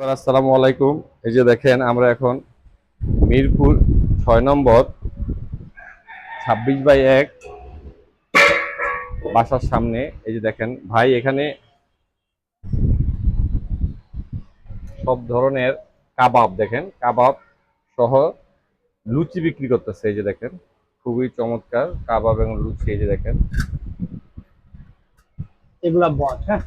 আসসালামু আলাইকুম। এই যে দেখেন, আমরা এখন মিরপুর ছয় নম্বর, ছাব্বিশ বাই এক বাসার সামনে। এই যে দেখেন, ভাই, এখানে সব ধরনের কাবাব দেখেন, কাবাব সহ লুচি বিক্রি করতেছে। এই যে দেখেন, খুবই চমৎকার কাবাব এবং লুচি। এই যে দেখেন। এগুলা বট হ্যাঁ?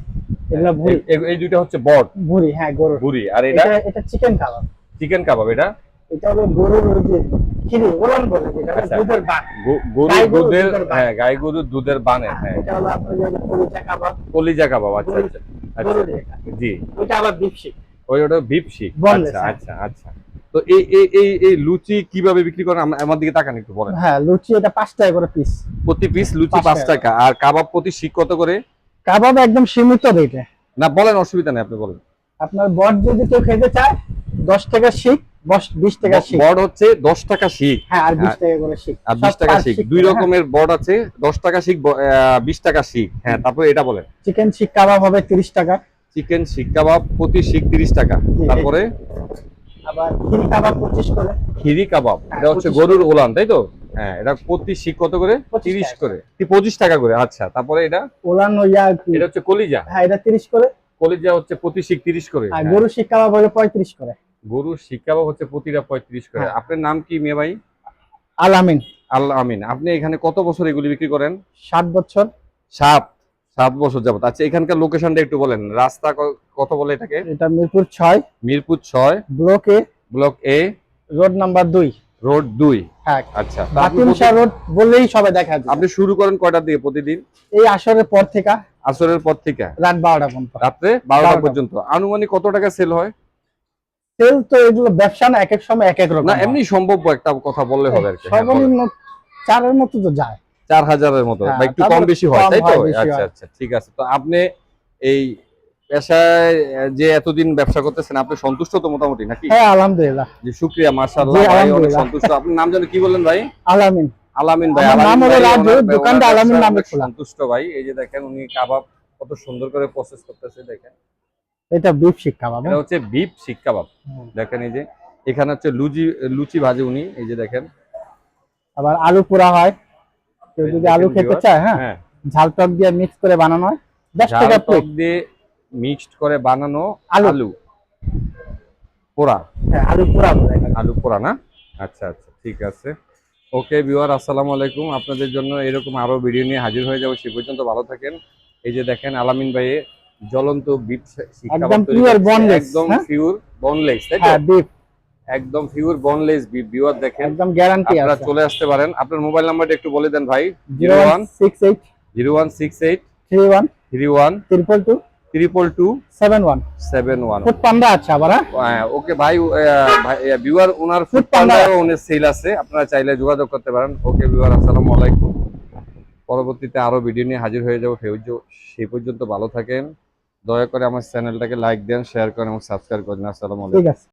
এগুলা ভুড়ি এই- দুইটা হচ্ছে বট ভুড়ি হ্যাঁ গরুর। আর এটা? এটা চিকেন কাবাব। চিকেন কাবাব এটা? এটা হলো গরুর যে ওলান বলে যেটা আচ্ছা। দুধের গরুর দুধের হ্যাঁ গাই গরুর দুধের বানের হ্যাঁ এটা হলো আপনার কলিজা কাবাব। কলিজা কাবাব আচ্ছা আচ্ছা আচ্ছা। জি। ওইটা আবার বিপসি ওই ওটা Boneless, আচ্ছা হ্যাঁ। আচ্ছা আচ্ছা। তো এই এই এই এই লুচি কীভাবে বিক্রি করেন? আমার দিকে তাকান একটু বলেন হ্যাঁ লুচি এটা পাঁচ টাকা করে পিস প্রতি পিস লুচি পাঁচ পাঁচ টাকা। টাকা। আর কাবাব প্রতি শিক কত করে? কাবাব একদম সীমিত রেটে না বলেন অসুবিধা নেই আপনি বলেন। আপনার বট যদি কেউ খেতে চায় দশ টাকা শিখ বিশ টাকা শিখ বড় হচ্ছে দশ টাকা শিক। হ্যাঁ আর বিশ টাকা করে শিখ আর বিশ টাকা per শিক। শিক দুই হ্যাঁ। রকমের বড় আছে দশ টাকা শিক বিশ টাকা শিক। হ্যাঁ তারপরে এটা বলেন। চিকেন শিখ কাবাব হবে তিরিশ টাকা। চিকেন শিক কাবাব প্রতি শিক তিরিশ টাকা। তারপরে? আবার খিরি কাবাব পঁচিশ করে। খিরি কাবাব। হ্যাঁ, এটা হচ্ছে গরুর ওলান তাই তো? হ্যাঁ এটা প্রতি শিক কত করে? 25 তিরিশ টাকা। করে। কি পঁচিশ টাকা করে? আচ্ছা তারপরে এটা? ওলান ইয়া এটা হচ্ছে কলিজা। হ্যাঁ এটা তিরিশ করে। কলিজা হচ্ছে প্রতি শিক তিরিশ করে। আর হ্যাঁ। গরু শিখ কাবাব হলো পঁয়ত্রিশ করে। গরুর শিক কাবাব হচ্ছে প্রতিটা পঁয়ত্রিশ করে। হ্যাঁ। আপনার নাম কি মেয়ে ভাই? আলামিন আল্লাহ আমিন। আপনি এখানে কত বছর এগুলি বিক্রি করেন? সাত বছর। সাত। সাত বছর যাবত। আচ্ছা এখানকার লোকেশনটা একটু বলেন। রাস্তা কত বলে এটাকে? এটা মিরপুর ছয়। মিরপুর ছয়। Block A. Block A. Road number দুই। রোড দুই? হ্যাঁ। আচ্ছা। প্রতি- রোড বললেই সবাই দেখা যায়। আপনি শুরু করেন কয়টার দিকে প্রতিদিন? এই আসরের পর থেকে। আসরের পর থেকে? রাত বারোটা পর্যন্ত। রাত্রে বারোটা। পর্যন্ত। আনুমানিক কত টাকা সেল হয়? সেল তো এগুলো ব্যবসা না এক এক সময় এক এক রকম না এমনি সম্ভব একটা কথা বললে হবে আর কি। হ্যাঁ। সর্বনিম্ন চারের মতো তো যায়। চার হাজারের মতো হ্যাঁ, একটু কম বেশি হয় তাই তো? আচ্ছা আচ্ছা ঠিক আছে। তো আপনি এই পেশায় যে এতদিন ব্যবসা করতেছেন আপনি সন্তুষ্ট তো মোটামুটি নাকি? হ্যাঁ আলহামদুলিল্লাহ। জি শুক্রিয়া মাশাআল্লাহ ভাই অনেক সন্তুষ্ট। আপনার নাম কি ভাই? আলামিন। আলামিন ভাই নাম হলো রাজু, দোকানটা আলামিন নামে খোলা। সন্তুষ্ট ভাই। এই যে দেখেন উনি কাবাব কত সুন্দর করে প্রসেস করতেছে দেখেন। এটা বিফ শিখ কাবাব এটা হচ্ছে বিপ শিক কাবাব। দেখেন এই যে এখানে হচ্ছে লুচি লুচি ভাজে উনি এই যে দেখেন। আবার আলু পোড়া হয়। কেউ যদি আলু খেতে চায় হ্যাঁ? হ্যাঁ। ঝাল টক দিয়ে মিক্স করে বানানো হয়। দশ ঝাল টাকা প্লেট দিয়ে মিক্সড করে বানানো আলু। পোড়া। আলু পোড়া আলু পোড়া না? আচ্ছা আচ্ছা ঠিক আছে। ওকে বিওয়ার আসসালামু আলাইকুম। আপনাদের জন্য এরকম আরও ভিডিও নিয়ে হাজির হয়ে যাব সে পর্যন্ত ভালো থাকেন। এই যে দেখেন আলামিন ভাইয়ে জ্বলন্ত বিপ একদম পিওর বনলেস একদম পিওর বনলেস তাই তো? বিপ একদম পিওর বনলেস বিপ বিওয়ার দেখেন। একদম গ্যারান্টি আছে। আপনারা চলে আসতে পারেন। আপনার মোবাইল নাম্বারটা একটু বলে দেন ভাই। 0168 0168 31 31 2 triple two seven one seven one Foodpanda আছে আবার হ্যাঁ? ওকে ভাই viewer owner food Food owner sale আছে আপনারা চাইলে যোগাযোগ করতে পারেন। ওকে ভিউয়ার আসসালামু আলাইকুম। পরবর্তীতে আরও ভিডিও নিয়ে হাজির হয়ে যাব। সেই পর্যন্ত ভালো থাকেন। দয়া করে আমার চ্যানেলটাকে লাইক দেন শেয়ার করেন এবং সাবস্ক্রাইব করেন আসসালামু আলাইকুম।